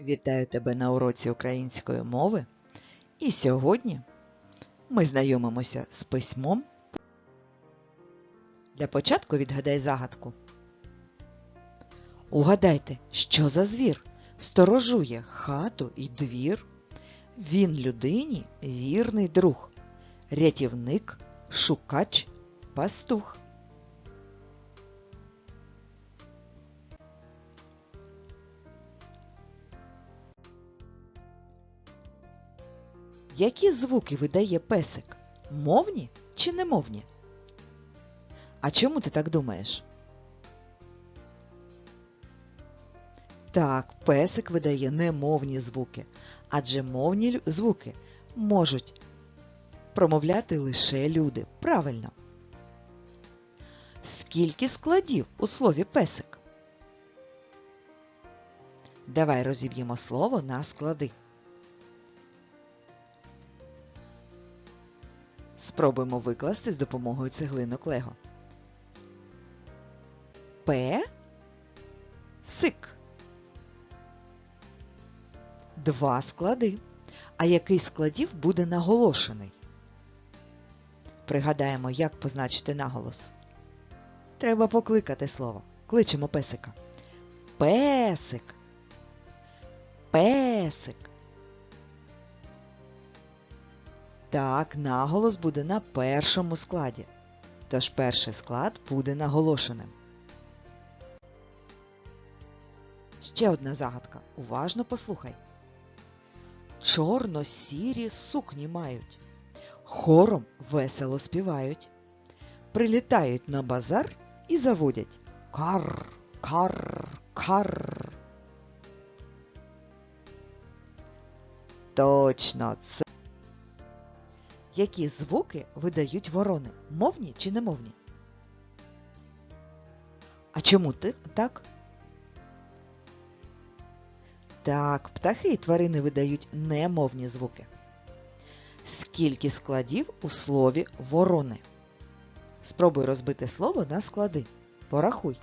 Вітаю тебе на уроці української мови. І сьогодні ми знайомимося з письмом. Для початку відгадай загадку. Угадайте, що за звір сторожує хату і двір. Він людині вірний друг, рятівник, шукач, пастух. Які звуки видає песик? Мовні чи немовні? А чому ти так думаєш? Так, песик видає немовні звуки, адже мовні звуки можуть промовляти лише люди. Правильно. Скільки складів у слові песик? Давай розіб'ємо слово на склади. Спробуємо викласти з допомогою цеглинок Лего. П. Сик. Два склади. А який складів буде наголошений? Пригадаємо, як позначити наголос. Треба покликати слово. Кличемо песика. Песик. Песик. Так, наголос буде на першому складі. Тож перший склад буде наголошеним. Ще одна загадка. Уважно послухай. Чорно-сірі сукні мають. Хором весело співають. Прилітають на базар і заводять. Кар, кар, кар. Точно, це. Які звуки видають ворони? Мовні чи немовні? А чому ти так? Так, птахи і тварини видають немовні звуки. Скільки складів у слові ворони? Спробуй розбити слово на склади. Порахуй.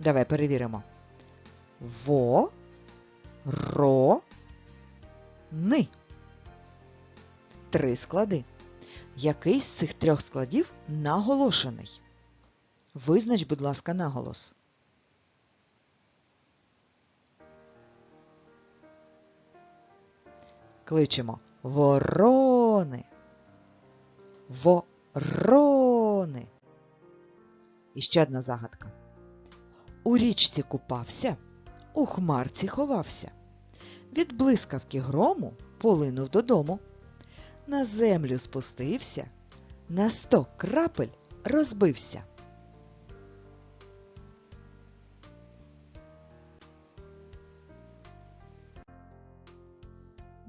Давай перевіримо. Во, ро, ни. Три склади. Який з цих трьох складів наголошений? Визнач, будь ласка, наголос. Кличемо ворони. Ворони. І ще одна загадка. У річці купався, у хмарці ховався. Від блискавки грому полинув додому. На землю спустився, на сто крапель розбився.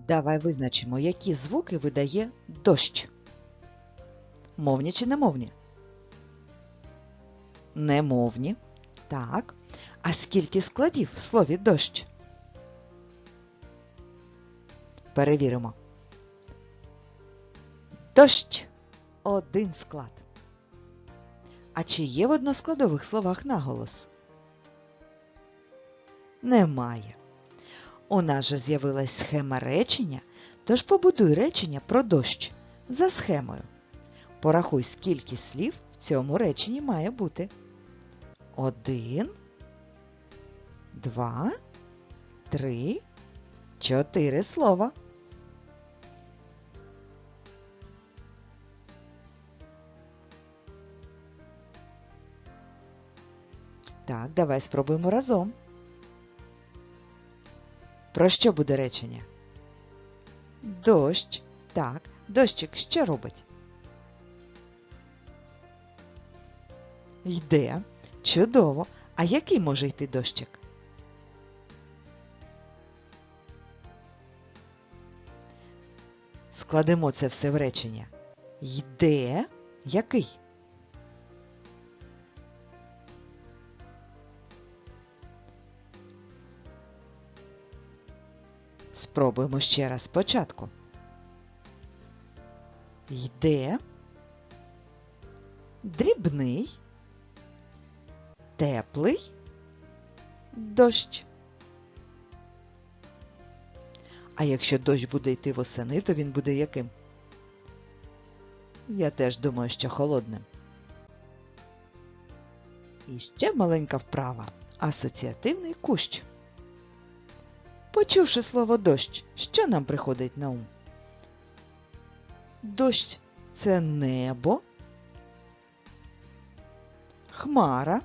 Давай визначимо, які звуки видає дощ. Мовні чи немовні? Немовні. Так. А скільки складів в слові дощ? Перевіримо. Дощ один склад. А чи є в односкладових словах наголос? Немає. У нас же з'явилась схема речення, тож побудуй речення про дощ за схемою. Порахуй, скільки слів в цьому реченні має бути. Один, два, три, чотири слова. Так, давай спробуємо разом. Про що буде речення? Дощ. Так, дощик що робить? Йде. Чудово. А який може йти дощик? Складемо це все в речення. Йде який? Спробуємо ще раз спочатку. Йде дрібний, теплий, дощ. А якщо дощ буде йти восени, то він буде яким? Я теж думаю, що холодним. І ще маленька вправа. Асоціативний кущ. Почувши слово дощ, що нам приходить на ум? Дощ це небо, хмара,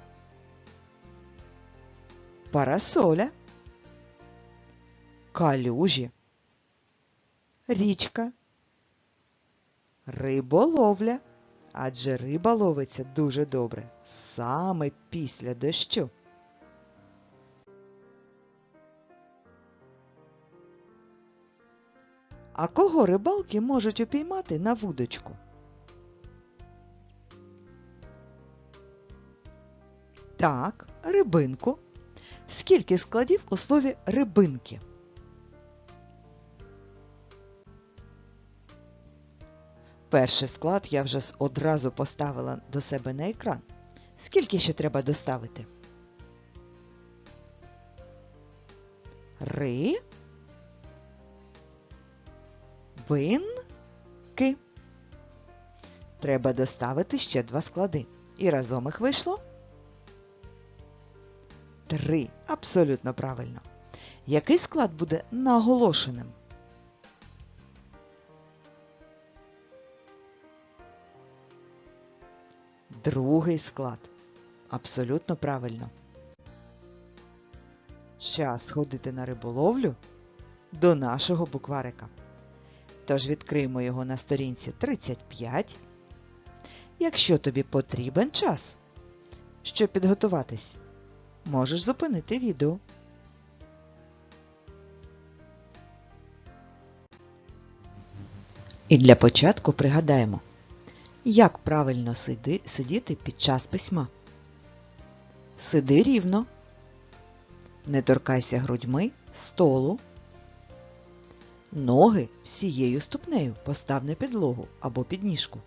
парасоля, калюжі, річка, риболовля, адже риба ловиться дуже добре саме після дощу. А кого рибалки можуть упіймати на вудочку? Так, рибинку. Скільки складів у слові рибинки? Перший склад я вже одразу поставила до себе на екран. Скільки ще треба доставити? Ри. Бинки. Треба доставити ще два склади. І разом їх вийшло три. Абсолютно правильно. Який склад буде наголошеним? Другий склад. Абсолютно правильно. Час ходити на риболовлю до нашого букварика. Тож відкриємо його на сторінці 35. Якщо тобі потрібен час, щоб підготуватись, можеш зупинити відео. І для початку пригадаємо, як правильно сиди, сидіти під час письма. Сиди рівно, не торкайся грудьми столу, ноги всією ступнею постав на підлогу або підніжку.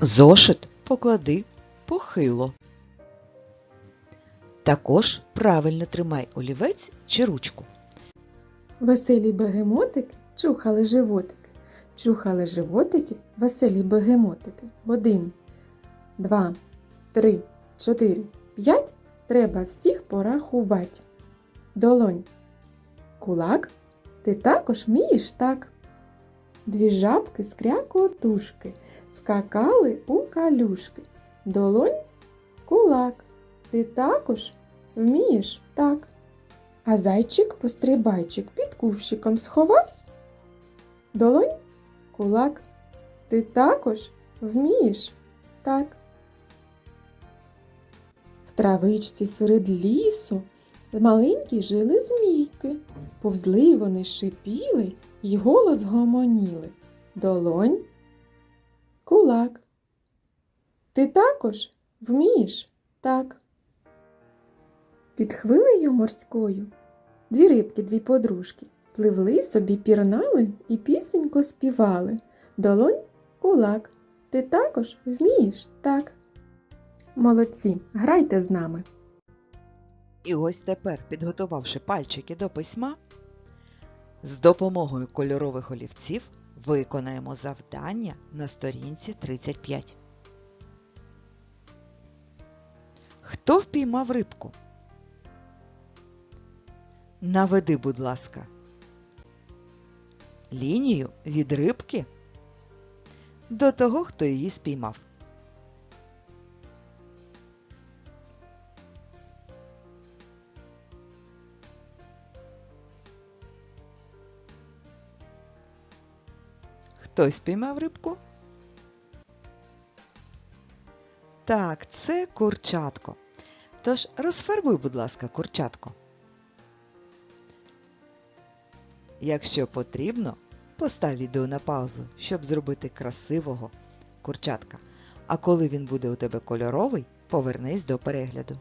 Зошит поклади похило. Також правильно тримай олівець чи ручку. Веселі бегемотики чухали животики. Чухали животики, веселі бегемотики. Один, два, три, чотири, п'ять. Треба всіх порахувати. Долонь. Кулак. Ти також вмієш так. Дві жабки з крякотушки скакали у калюшки. Долонь. Кулак. Ти також вмієш так. А зайчик-пострибайчик під кущиком сховався. Долонь, кулак, ти також вмієш так. В травичці серед лісу маленькі жили змійки. Повзли вони шипіли й голос гомоніли. Долонь, кулак. Ти також вмієш так. Під хвилею морською дві рибки, дві подружки, пливли собі, пірнали і пісеньку співали. Долонь, кулак, ти також вмієш так. Молодці, грайте з нами. І ось тепер, підготувавши пальчики до письма, з допомогою кольорових олівців виконаємо завдання на сторінці 35. Хто впіймав рибку? Наведи, будь ласка, лінію від рибки до того, хто її спіймав. Хтось спіймав рибку? Так, це курчатко. Тож розфарбуй, будь ласка, курчатко. Якщо потрібно, постав відео на паузу, щоб зробити красивого курчатка. А коли він буде у тебе кольоровий, повернись до перегляду.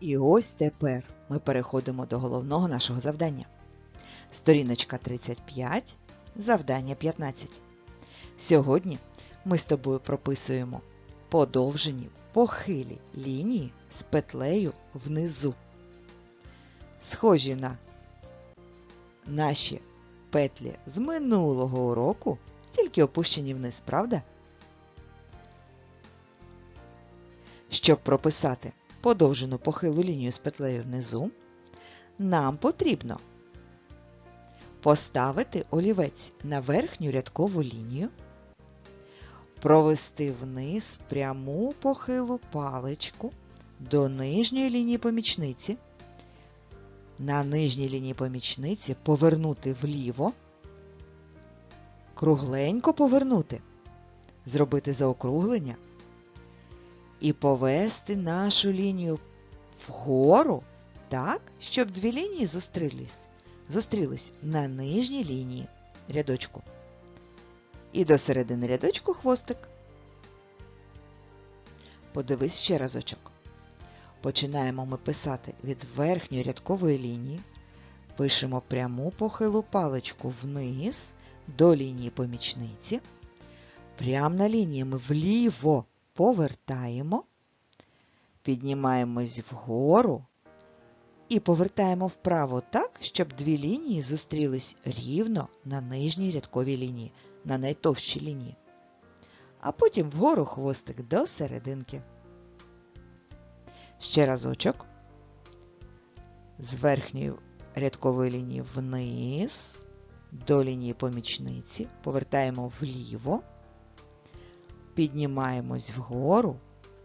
І ось тепер ми переходимо до головного нашого завдання. Сторіночка 35, завдання 15. Сьогодні ми з тобою прописуємо подовжені похилі лінії з петлею внизу. Схожі на наші петлі з минулого уроку, тільки опущені вниз, правда? Щоб прописати подовжену похилу лінію з петлею внизу, нам потрібно поставити олівець на верхню рядкову лінію, провести вниз пряму похилу паличку до нижньої лінії помічниці, на нижній лінії помічниці повернути вліво, кругленько повернути, зробити заокруглення і повести нашу лінію вгору так, щоб дві лінії зустрілись, зустрілись на нижній лінії рядочку. І до середини рядочку хвостик. Подивись ще разочок. Починаємо ми писати від верхньої рядкової лінії, пишемо пряму похилу паличку вниз до лінії помічниці. Прямо на лінії ми вліво повертаємо, піднімаємось вгору і повертаємо вправо так, щоб дві лінії зустрілись рівно на нижній рядковій лінії, на найтовщій лінії. А потім вгору хвостик до серединки. Ще разочок. З верхньої рядкової лінії вниз до лінії помічниці, повертаємо вліво, піднімаємось вгору,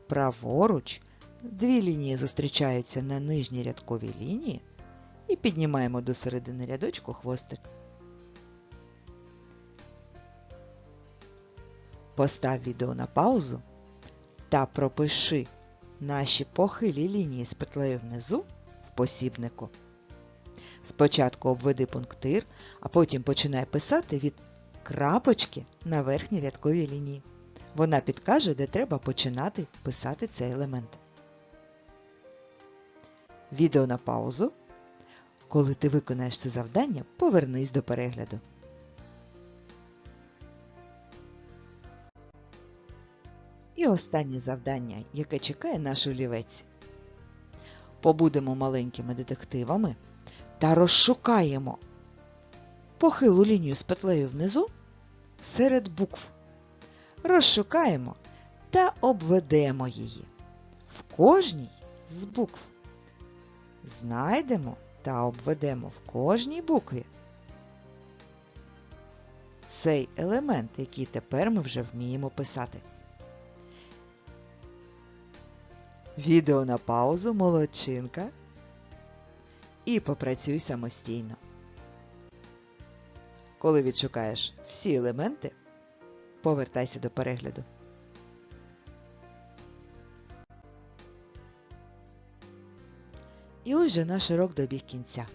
праворуч, дві лінії зустрічаються на нижній рядковій лінії і піднімаємо до середини рядочку хвостик. Постав відео на паузу та пропиши наші похилі лінії з петлею внизу в посібнику. Спочатку обведи пунктир, а потім починай писати від крапочки на верхній рядковій лінії. Вона підкаже, де треба починати писати цей елемент. Відео на паузу. Коли ти виконаєш це завдання, повернись до перегляду. І останнє завдання, яке чекає наш олівець. Побудемо маленькими детективами та розшукаємо похилу лінію з петлею внизу серед букв. Розшукаємо та обведемо її в кожній з букв. Знайдемо та обведемо в кожній букві цей елемент, який тепер ми вже вміємо писати. Відео на паузу, молодчинка. І попрацюй самостійно. Коли відшукаєш всі елементи, повертайся до перегляду. І ось же наш урок добіг кінця.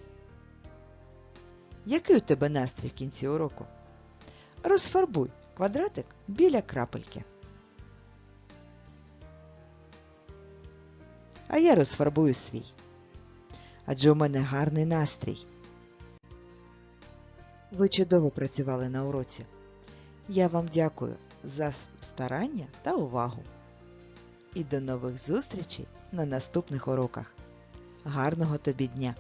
Який у тебе настрій в кінці уроку? Розфарбуй квадратик біля крапельки. А я розфарбую свій. Адже у мене гарний настрій. Ви чудово працювали на уроці. Я вам дякую за старання та увагу. І до нових зустрічей на наступних уроках. Гарного тобі дня!